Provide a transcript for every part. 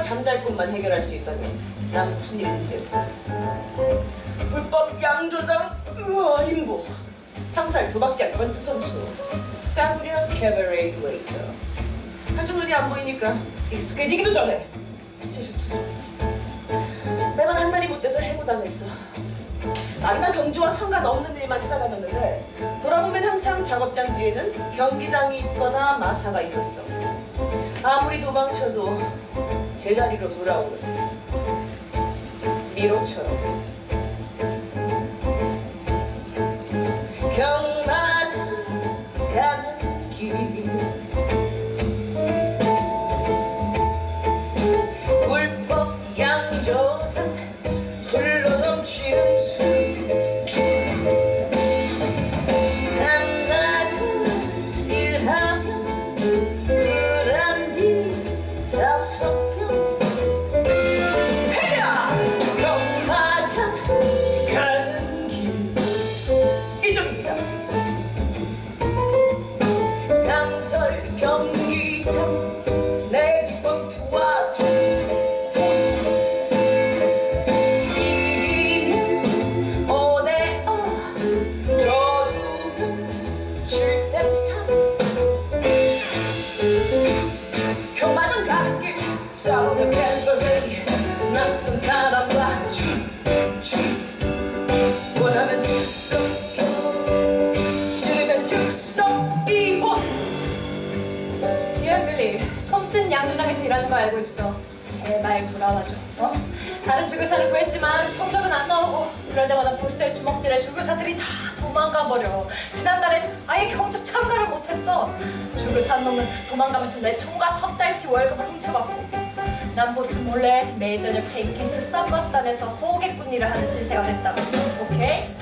잠잘 것만 해결할 수 있다면 난 무슨 일이든지 했어. 불법 양조장 우와 인보. 상살 도박장 권투 선수. 싸구려 캐버레이 웨이터 한쪽 눈이 안 보이니까 익숙해지기도 전에 실수투성했어 매번 한 달이 못 돼서 해고당했어. 나른한 경주와 상관없는 일만 찾아다녔는데 돌아보면 항상 작업장 뒤에는 경기장이 있거나 마사가 있었어 아무리 도망쳐도 제자리로 돌아오는 미로처럼. 경마장 가는 길 불법 양조장 싸우며 캔버리 낯선 사람과 춤추 원하면 즉석 싫으면 즉석 이 원 예, 빌리. 톰슨 양조장에서 일하는 거 알고 있어. 제발 돌아와줘. 어? 다른 주교사를 구했지만 성적은 안 나오고 그럴 때마다 보스의 주먹질에 주교사들이 다 도망가 버려. 지난달에 아예 경주 참가를 못했어. 주교사 한 놈은 도망가면서 내 총과 석 달치 월급을 훔쳐갔고 난 보스 몰래 매일 저녁 제인킨스 서커스단에서 호객꾼 일을 하는 실생활 했다고. 오케이?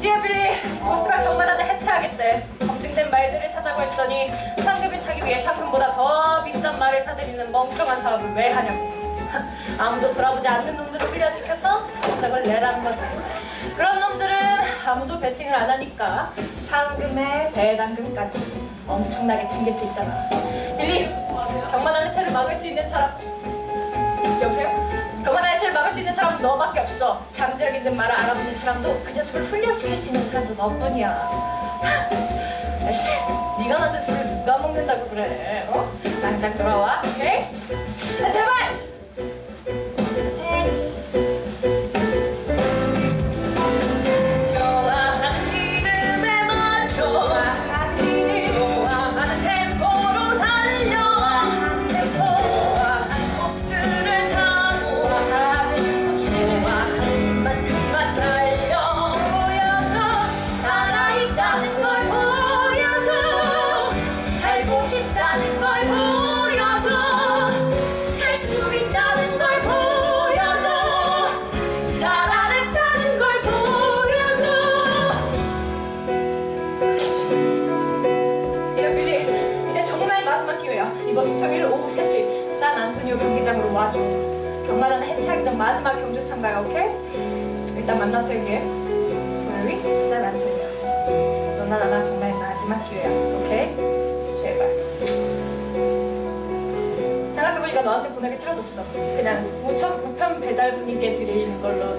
디아빌리 보스가 경마단을 해체하겠대. 검증된 말들을 사자고 했더니 상급을 타기 위해 상금보다 더 비싼 말을 사들이는 멍청한 사업을 왜 하냐고. 아무도 돌아보지 않는 놈들을 훈련시켜서 성적을 내라는 거지. 그런 놈들은 아무도 배팅을 안 하니까 상금에 배당금까지 엄청나게 챙길 수 있잖아 빌리 경마단 해체를 막을 수 있는 사람 여보세요? 경마단 해체를 막을 수 있는 사람은 너밖에 없어 잠재력 있는 말을 알아보는 사람도 그 녀석을 훈련시킬 수 있는 사람도 너뿐이야 알지? 네가 만든 술을 누가 먹는다고 그래 어? 당장 돌아와 오케이? 아, 제발! 경기장으로 와줘. 경마단 해체하기 전 마지막 경주 참가야 오케이? 일단 만나서 얘기해. 토요일 산 안토니오 너나 나나 정말 마지막 기회야 오케이? 제발. 생각해보니까 너한테 보내기 싫어졌어. 그냥 우천 우편 배달분님께 드리는 걸로